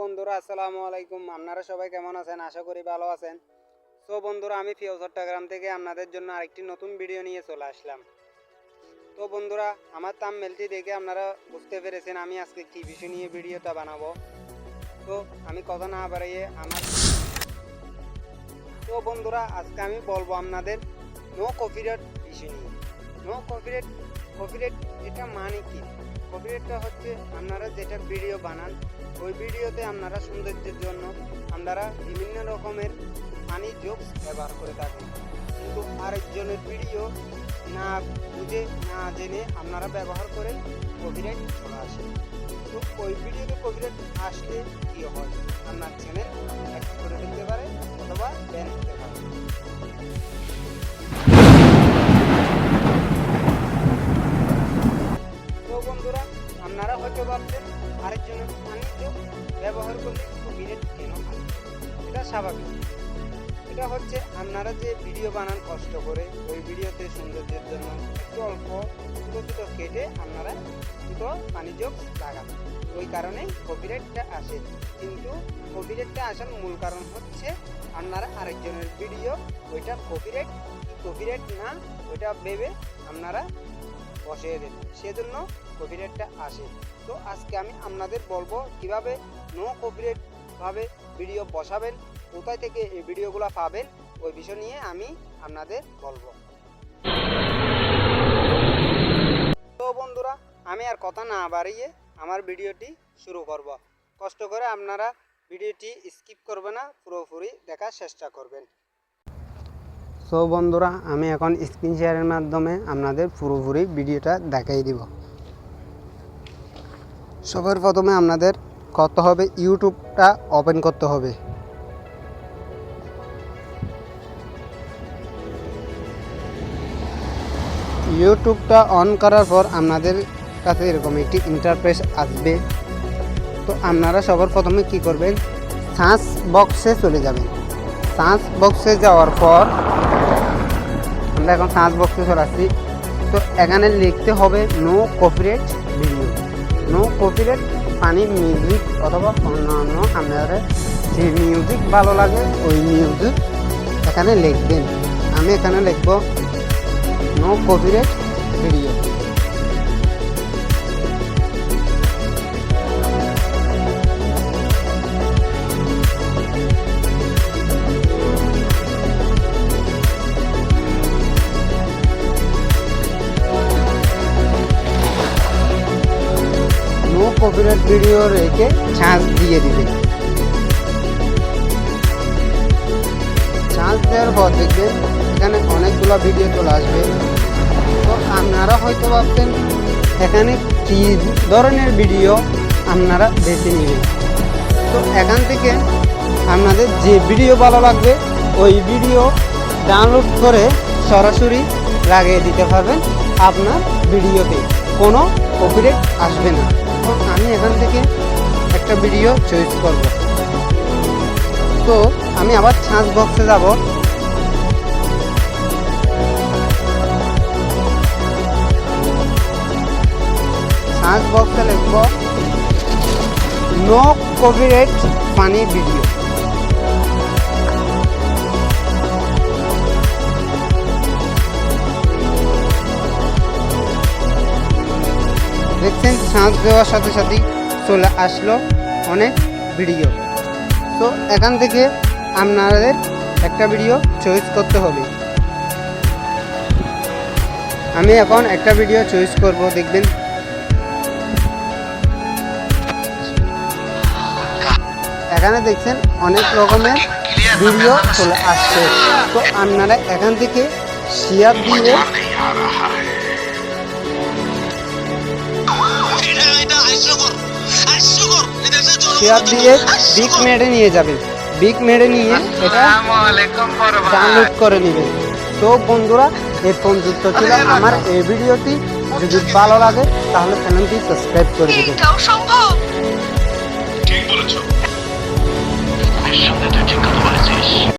বন্ধুরা, আসসালামু আলাইকুম। আপনারা সবাই কেমন আছেন? আশা করি ভালো আছেন। সো বন্ধুরা, আমি ফিও চট্টগ্রাম থেকে আপনাদের জন্য আরেকটি নতুন ভিডিও নিয়ে চলে আসলাম। তো বন্ধুরা, আমার তাম মেলটি দেখে আপনারা বুঝতে পেরেছেন আমি আজকে কী বিষয় নিয়ে ভিডিওটা বানাবো। তো আমি কথা না বাড়িয়ে আমার তো বন্ধুরা, আজকে আমি বলব আপনাদের নো কপিরাইট বিষয় নিয়ে। নো কপিরাইট কপিরাইট এটা মানে কি? কপিরাইটটা হচ্ছে আপনারা যেটা ভিডিও বানান, ওই ভিডিওতে আপনারা সৌন্দর্যের জন্য আপনারা বিভিন্ন রকমের ফানি জোকস ব্যবহার করে থাকেন। কিন্তু আরেকজনের ভিডিও না বুঝে, না জেনে আপনারা ব্যবহার করে কপিরাইট চলে আসে। তো ওই ভিডিওতে কপিরাইট আসলে কী হয়? আপনার চ্যানেল করে ফেলতে পারে অথবা ব্যান হতে পারে। স্বাভাবিক। এটা হচ্ছে আপনারা যে ভিডিও বানান কষ্ট করে, ওই ভিডিওতে সৌন্দর্যের জন্য একটু অল্প ছোটো ছোটো কেটে আপনারা দুটো পানি যোগ লাগান। ওই কারণেই কপিরাইটটা আসে। কিন্তু কপিরাইটটা আসার মূল কারণ হচ্ছে আপনারা আরেকজনের ভিডিও, ওইটা কপিরাইট কপিরাইট না, ওইটা ভেবে আপনারা বসিয়ে দেন। সেজন্য কপিরাইটটা আসে। তো আজকে আমি আপনাদের বলব কীভাবে নো কপিরাইট ভাবে ভিডিও বসাবেন কোথায় থেকে এই ভিডিওগুলো পাবেন, ওই বিষয় নিয়ে আমি আপনাদের বলব। তো বন্ধুরা, আমি আর কথা না বাড়িয়ে আমার ভিডিওটি শুরু করব। কষ্ট করে আপনারা ভিডিওটি স্কিপ করবে না, পুরোপুরি দেখার চেষ্টা করবেন। সো বন্ধুরা, আমি এখন স্ক্রিন শেয়ারের মাধ্যমে আপনাদের পুরোপুরি ভিডিওটা দেখাই দিব। সবার প্রথমে আপনাদের করতে হবে, ইউটিউবটা ওপেন করতে হবে। ইউটিউবটা অন করার পর আপনাদের কাছে এরকম একটি ইন্টারফেস আসবে। তো আপনারা সবার প্রথমে কি করবেন? সার্চ বক্সে চলে যাবেন। সার্চ বক্সে যাওয়ার পর আমরা এখন সার্চ বক্সে চলে আসছি। তো এখানে লিখতে হবে no copyright video no copyright funny music অথবা অন্যান্য আপনাদের যে মিউজিক ভালো লাগে, ওই মিউজিক এখানে লিখবেন। আমি এখানে লিখব no copyright video no copyright video রেখে চার্জ দিয়ে দিবেন চার্জ দেওয়ার পর দেখবেন এখানে অনেকগুলো ভিডিও চলে আসবে। তো আপনারা হয়তো ভাবছেন, এখানে কী ধরনের ভিডিও আপনারা বেছে নেবেন? তো এখান থেকে আপনাদের যে ভিডিও ভালো লাগবে, ওই ভিডিও ডাউনলোড করে সরাসরি লাগিয়ে দিতে পারবেন আপনার ভিডিওতে কোনো কপিরাইট আসবে না। তো আমি এখান থেকে একটা ভিডিও চয়েস করব। তো আমি আবার ছাঁচ বক্সে যাব। ছাঁচ বক্সে লিখব নো কপিরাইট ফানি ভিডিও দেখছেন সাঁজ দেওয়ার সাথে সাথেই চলে আসলো অনেক ভিডিও তো এখান থেকে আপনাদের একটা ভিডিও চয়েস করতে হবে। আমি এখন একটা ভিডিও চয়েস করব, দেখবেন। এখানে দেখছেন অনেক রকমের ভিডিও চলে আসছে। তো আপনারা এখান থেকে শেয়ার দিয়ে শেয়ার দিয়ে বিগ মেডে নিয়ে যাবেন। বিগ মেডে নিয়ে এটা ডাউনলোড করে নেবেন। তো বন্ধুরা এই পর্যন্ত ছিল আমার এই ভিডিওটি। যদি ভালো লাগে তাহলে চ্যানেলটি সাবস্ক্রাইব করে দেবেন। Yaşlı da tıkılmazız.